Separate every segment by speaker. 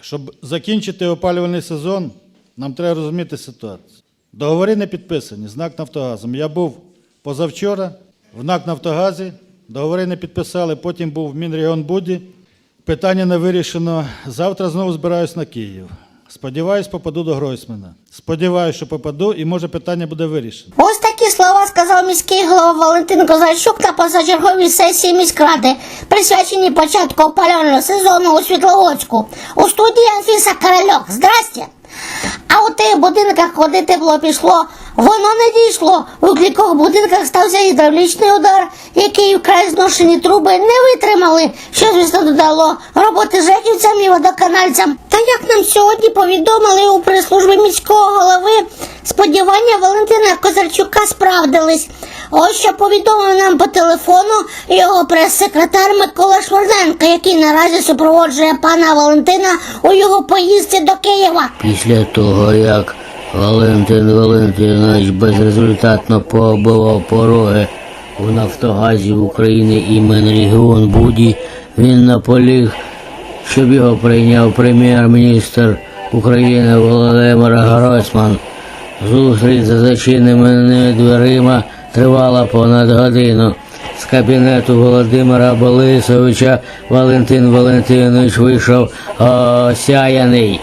Speaker 1: Щоб закінчити опалювальний сезон, нам треба розуміти ситуацію. Договори не підписані з НАК Нафтогазом. Я був позавчора в НАК Нафтогазі, договори не підписали, потім був в Мінрегіонбуді. Питання не вирішено. Завтра знову збираюсь на Київ. Сподіваюсь, попаду до Гройсмана. Сподіваюсь, що попаду, і може питання буде вирішено.
Speaker 2: Ось такі слова сказав міський голова Валентин Козарчук на позачерговій сесії міськради, присвяченій початку опалювального сезону у Світловодську. У студії Анфіса Корольок. Здрасте! А у тих будинках, куди тепло пішло, воно не дійшло. У кількох будинках стався гідравлічний удар, який вкрай зношені труби не витримали, що звісно додало роботи жеківцям і водоканальцям. Та як нам сьогодні повідомили у прес-службі міського голови, сподівання Валентина Козарчука справдились. Ось що повідомив нам по телефону його прес-секретар Микола Шварненко, який наразі супроводжує пана Валентина у його поїздці до Києва.
Speaker 3: Після того, як Валентин Валентинович безрезультатно пообивав пороги у Нафтогазі України імен Регіон Буді, він наполіг, щоб його прийняв прем'єр-міністр України Володимир Гройсман. Зустріч за зачиненими дверима тривала понад годину. З кабінету Володимира Борисовича Валентин Валентинович вийшов осяяний.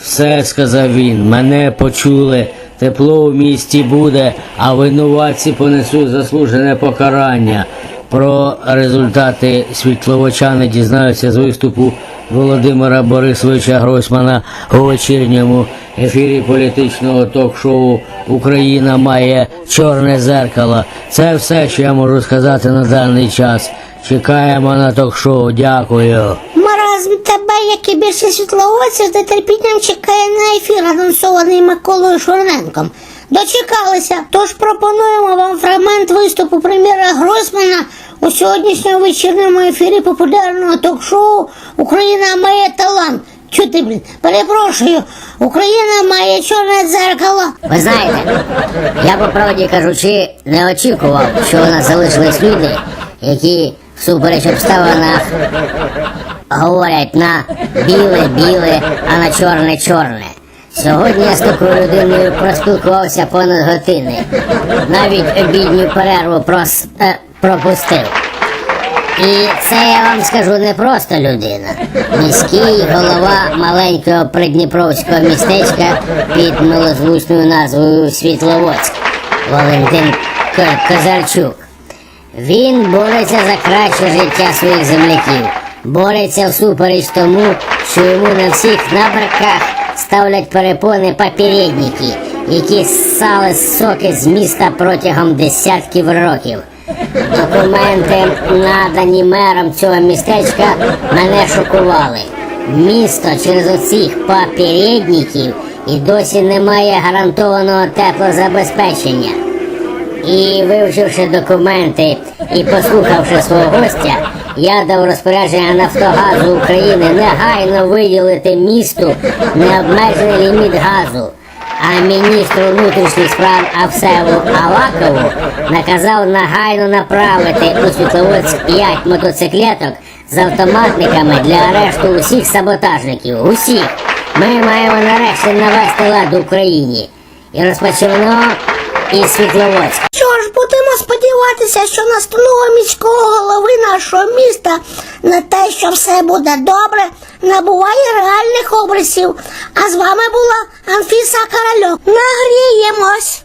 Speaker 3: Все, сказав він, мене почули. Тепло у місті буде, а винуватці понесуть заслужене покарання. Про результати світловочани дізнаються з виступу Володимира Борисовича Гройсмана у вечірньому ефірі політичного ток-шоу Україна має чорне зеркало. Це все, що я можу сказати на даний час. Чекаємо на ток-шоу. Дякую.
Speaker 2: Маразм тебе, як і більше світловодців, з нетерпінням чекає на ефір, анонсований Миколою Шварненком. Дочекалися, тож пропонуємо вам фрагмент виступу прем'єра Гройсмана у сьогоднішньому вечірньому ефірі популярного ток-шоу Україна має талант. Чути, блін, перепрошую, Україна має чорне дзеркало.
Speaker 4: Ви знаєте, я по правді кажучи, не очікував, що у нас залишились люди, які всупереч обставинах говорять на біле-біле, а на чорне-чорне. Сьогодні я з такою людиною проспілкувався понад години. Навіть обідню перерву прос, е, пропустив. І це я вам скажу не просто людина. Міський голова маленького придніпровського містечка під милозвучною назвою Світловодськ Валентин Козарчук. Він бореться за краще життя своїх земляків, бореться всупереч тому, що йому на всіх набраках ставлять перепони попередники, які ссали соки з міста протягом десятків років. Документи, надані мером цього містечка, мене шокували. Місто через оцих попередників і досі не має гарантованого теплозабезпечення. І вивчивши документи і послухавши свого гостя, я дав розпорядження Нафтогазу України негайно виділити місту необмежений ліміт газу. А міністру внутрішніх справ Авсеву Авакову наказав негайно направити у Світловодськ 5 мотоциклеток з автоматниками для арешту усіх саботажників. Усіх. Ми маємо нарешті навести лад в Україні. І розпочнемо із Світловодськ.
Speaker 2: Що ж, будемо сподіватися, що настанова міського голови нашого міста на те, що все буде добре, набуває реальних образів. А з вами була Анфіса Корольов. Нагріємось!